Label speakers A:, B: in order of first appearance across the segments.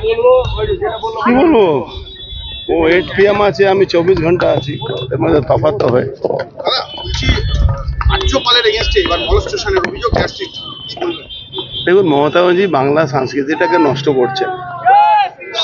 A: কি বলব? ও eight PM আছে আমি চব্বিশ ঘণ্টা আছি। এর মধ্যে তফাৎ তো হয়। দেখুন মমতা ব্যানার্জি বাংলা সংস্কৃতিটাকে নষ্ট করছে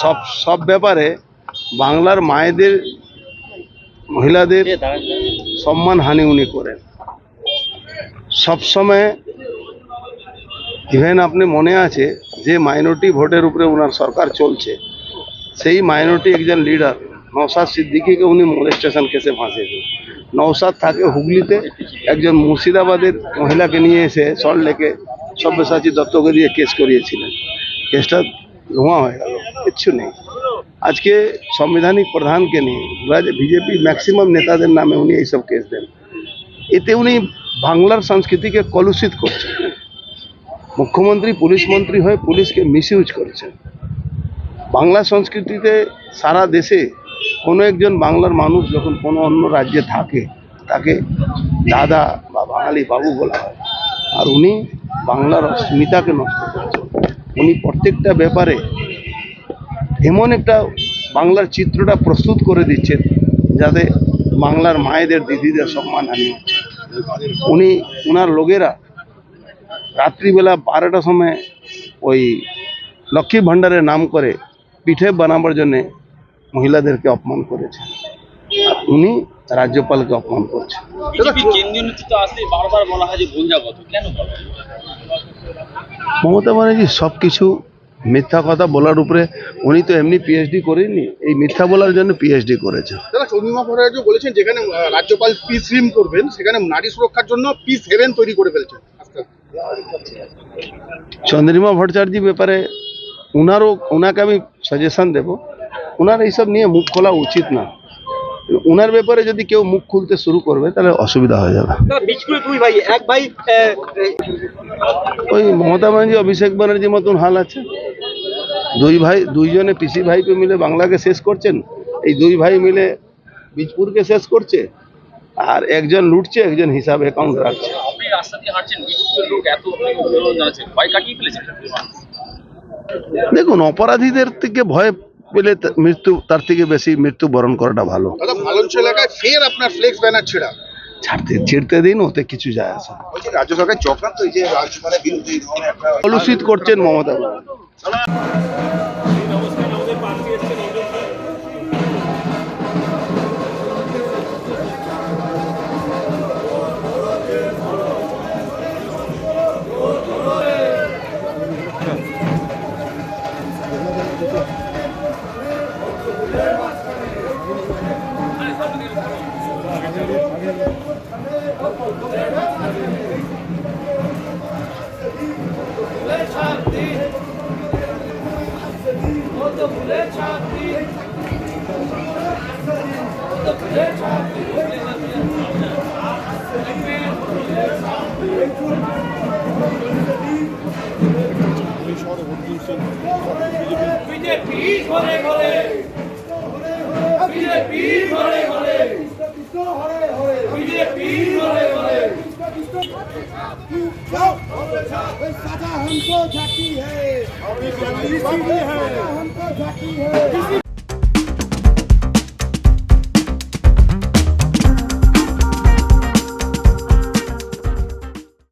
A: সব সব ব্যাপারে বাংলার মায়েদের মহিলাদের সম্মান হানি উনি করেন। সবসময় ইভেন আপনি মনে আছে যে মাইনরিটি ভোটের উপরে ওনার সরকার চলছে, সেই মাইনরিটি একজন লিডার নওসাদ সিদ্দিকিকে উনি মোলেস্টেশন কেসে ফাঁসিয়েছেন নওসাদ থাকে হুগলিতে, একজন মুর্শিদাবাদের মহিলাকে নিয়ে এসে সল্ট লেকে সব্যসাচী দত্তকে দিয়ে কেস করিয়েছিলেন। কেসটা ধোঁয়া হয়ে গেল, কিচ্ছু নেই। আজকে সাংবিধানিক প্রধানকে নিয়ে বিজেপি ম্যাক্সিমাম নেতাদের নামে উনি এইসব কেস দেন। এতে উনি বাংলার সংস্কৃতিকে কলুষিত করছেন। মুখ্যমন্ত্রী, পুলিশ মন্ত্রী হয়ে পুলিশকে মিসইউজ করছেন। বাংলা সংস্কৃতিতে সারা দেশে কোনো একজন বাংলার মানুষ যখন কোনো অন্য রাজ্যে থাকে, তাকে দাদা বা বাঙালি বাবু বলা হয়। আর উনি বাংলার অস্মিতাকে নষ্ট করছেন। উনি প্রত্যেকটা ব্যাপারে এমন একটা বাংলার চিত্রটা প্রস্তুত করে দিচ্ছেন, যাতে বাংলার মায়েদের, দিদিদের সম্মান হচ্ছে উনি ওনার লোকেরা রাত্রিবেলা বারোটার সময় ওই লক্ষ্মী ভাণ্ডারের নাম করে পিঠে বানাবার জন্যে মহিলাদেরকে অপমান করেছে উনি রাজ্যপালকে অপমান করছেন
B: বিজেপি কেন্দ্রীয় নেতৃত্ব আসলে বারবার বলা হয় যে বঞ্জাগত কেন বলা হয়?
A: মমতা ব্যানার্জি সব কিছু মিথ্যা কথা বলার উপরে উনি তো এমনি পিএইচডি করেননি এই মিথ্যা বলার জন্য পিএইচডি করেছে
C: দাদা চন্দ্রিমা ভট্টাচার্য বলেছেন যেখানে রাজ্যপাল পিস রিম করবেন সেখানে নারী সুরক্ষার জন্য পিস হেভেন তৈরি করে ফেলছেন।
A: চন্দ্রিমা ভট্টাচার্য ব্যাপারে ওনারও ওনাকে আমি সাজেশন দেব। ওনার এইসব নিয়ে মুখ খোলা উচিত না। ওনার ব্যাপারে যদি কেউ মুখ খুলতে শুরু করবে তাহলে অসুবিধা হয়ে যাবে। ওই মমতা ব্যানার্জি অভিষেক ব্যানার্জির মতন হাল আছে। দুই ভাই দুইজনে পিসি ভাইকে মিলে বাংলাকে শেষ করছেন। এই দুই ভাই মিলে বীজপুরকে শেষ করছে। আর একজন লুটছে একজন হিসাব অ্যাকাউন্ট রাখছে।
B: রাস্তা দিয়ে হাঁটছেন বিচকুলের লোক এত জানাচ্ছে ভয় কাটিয়ে ফেলেছেন
A: দেখুন অপরাধীদের থেকে ভয় পেলে মৃত্যু তার থেকে বেশি মৃত্যু বরণ করাটা ভালো।
C: মালঞ্চ এলাকায় ফের আপনার ফ্লেক্স ব্যানার ছেড়া।
A: ছাড়তে ছিঁড়তে দিন ওতে কিছু যায় আসে
C: রাজ্য সরকার চক্রান্ত এই যে বিরুদ্ধে
A: কলুষিত করছেন মমতা
D: বিজেপি ঘরে ঘরে। বিজেপি ঘরে ঘরে।
E: हमको झाकी है हमको झाकी है